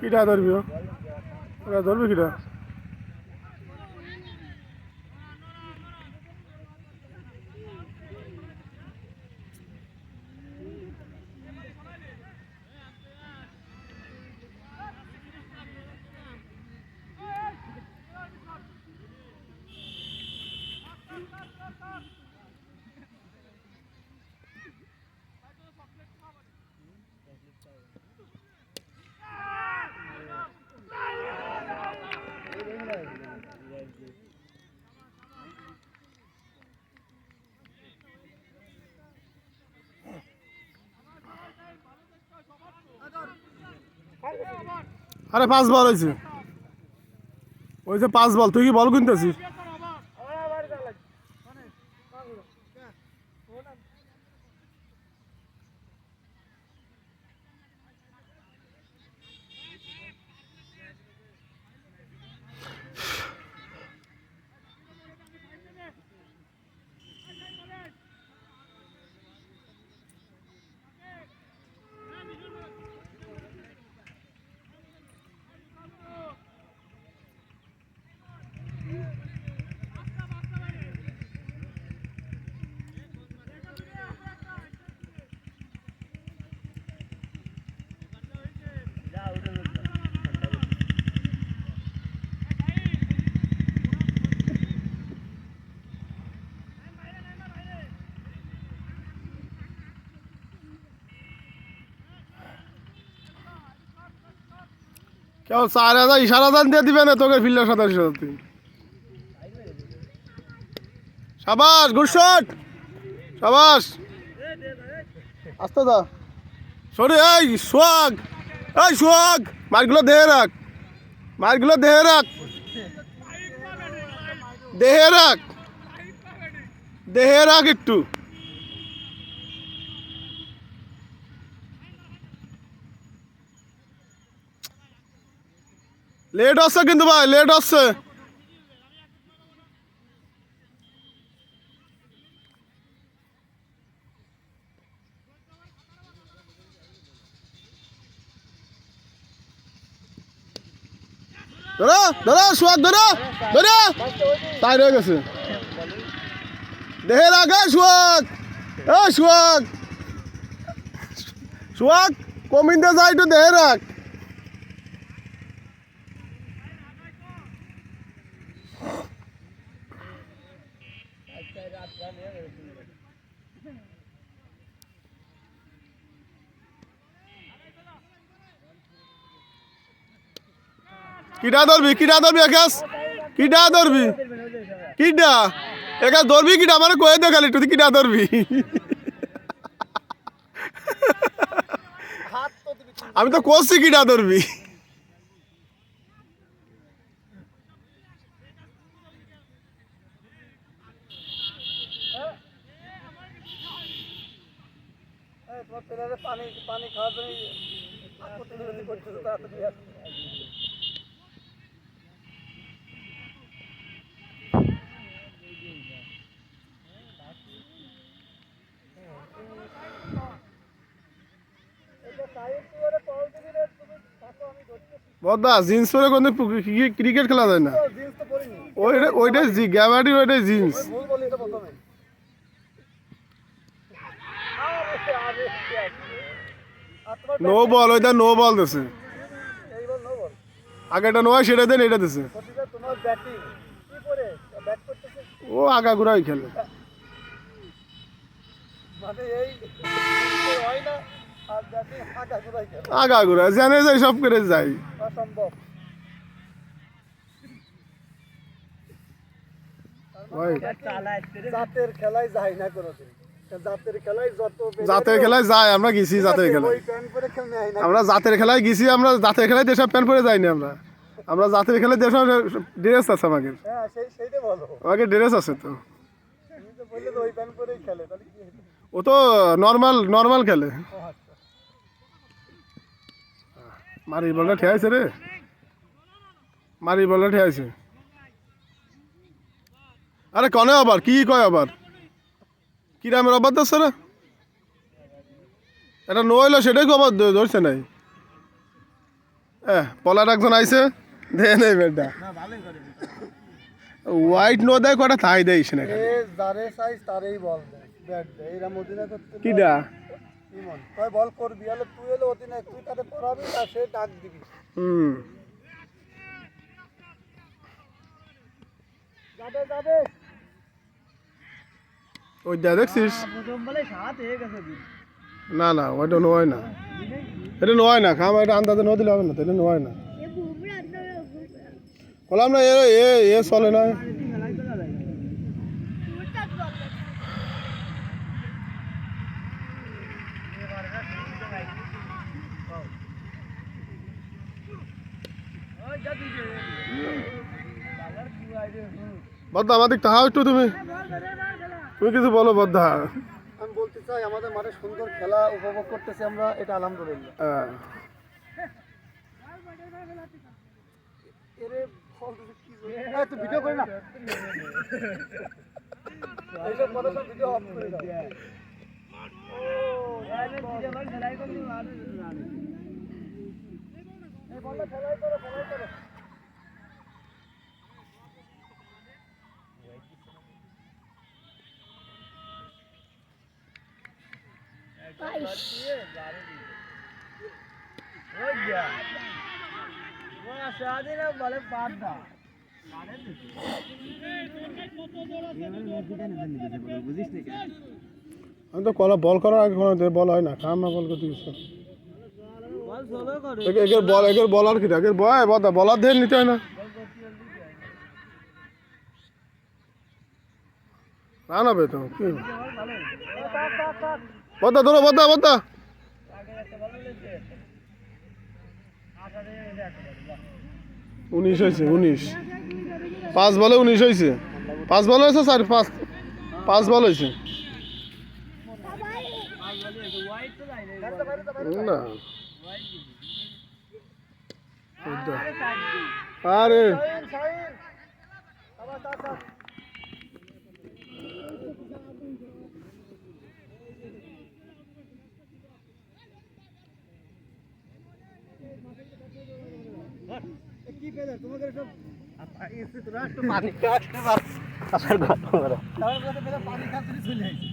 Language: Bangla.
কিটা ধরবি? ওরা ধরবি কিটা আরে পাঁচ বল হয়েছে। ওই যে পাঁচ বল তুই কি বল কিনতেছিস কেউ চার হাজার, ইশারা দান দিয়ে দিবে না তোকে ফিল্ডার সাতাশ তুই সাবাস, গুড শট। সাবাস। আস্তে দা সরি, এই সোয়াগ এই সোয়াগ মারগুলো দেহে রাখ। মারগুলো দেহে রাখ। দেহে রাখ। দেহে রাখ একটু। লেট হচ্ছে কিন্তু ভাই লেট হচ্ছে ধরো ধরো সোয়াগ ধরো ধরো। তাই রয়ে গেছে। দেহে রাখে সোয়াগ এ সোয়াগ সোয়াগ কমিন্দে যাই একটু দেহে রাখ। কিটা ধরবি? কিটা ধরবি একাস কিটা ধরবি? কিটা একাস ধরবি কিটা মানে কয়ে দে খালি তুই কিটা ধরবি? আমি তো করছি কিটা ধরবি। পানি পানি খাওয়ার জন্য প্রতিনিধি করতেছে তাড়াতাড়ি বদা জিন্স পরে কোনো ক্রিকেট খেলা যায় না। ওইটা ওইটাই জি গ্যাবাডি ওইটাই জিন্স ভুল বলি এটা প্রথমে আরে আরে আর তোমার নো বল ওইটা নো বল দিছে। এই বল নো আগেটা নো সেটা দেন এটা দিছে। ও আগা ঘুরাই খেলে। আগা ঘুরা জানে যাই সব করে যাই। খেলায় যায় না কোনোদিন। জাতের খেলায় যাই আমরা গেছি জাতের খেলায়। আমরা জাতের খেলায় গেছি আমরা জাতের খেলায় যেসব প্যান্ট পরে যাইনি আমরা। আমরা জাতের খেলায় যেসব ড্রেস আছে আমাকে হ্যাঁ আমাকে ড্রেস আছে তো। ও তো নর্মাল নর্মাল খেলে। আচ্ছা। মারি বলটা ঠিয়াইছে রে। মারি বলটা ঠিয়াইছে। আরে কনে আবার কি কয় আবার? কি রামের অবাদ দিচ্ছে রে এটা নইলো সেটাই কি অবাদ ধরছে নাই। এহ পলার একজন আইছে। দে নেই বেটা। না হোয়াইট নো দেয় কটা থাই দেয় না এ যারে সাইজ তারেই বল দেয়। ব্যাট দেয় এরা মদিনা করতে কিডা? ইমন। তুই বল করবি তুই অধিনায়ক তুই পড়াবি আর সে ডাক দিবি। হুম। যাবে যাবে। ওই দেখছিস প্রথম বলে সাত হয়ে গেছে না না ওইটা নয় না। এটা নয় না খাম এটা আন্দাজে ন দিলে হবে না তো এটা নয় না। বললাম না এ এ এ চলে না। বদ্দা আমাদের তাহাও একটু তুমি। তুমি কিছু বলো বদ্দা। আমি বলতে চাই আমাদের মাঠে সুন্দর খেলা উপভোগ করতেছি আমরা এটা আলহামদুলিল্লাহ। হ্যাঁ। এরে বল দিছে কি জন্য? এই, তুই ভিডিও করি না। এইসব কথা সব ভিডিও অফ করে দাও। খেলাই করো খেলাই করো। আমি তো কলা বল করার আগে কোনো বল হয় না, খাম না বল করতে গেছো বল এগের বলার কি এগের বয় বদা বলার ধরে নিতে হয় না। না না বে তো, কি? বদা, ধরো, বদা বদা। উনিশ হয়েছে, উনিশ। পাঁচ বলে উনিশ হয়েছে। পাঁচ বল হয়েছে স্যার পাঁচ পাঁচ বল হয়েছে। না। আরে শাহিন, শাহিন। আবার তা, তা। এ কি পেলে? তোমাদের সব পানি খাচ্ছে পানি খাচ্ছে চলে আসছে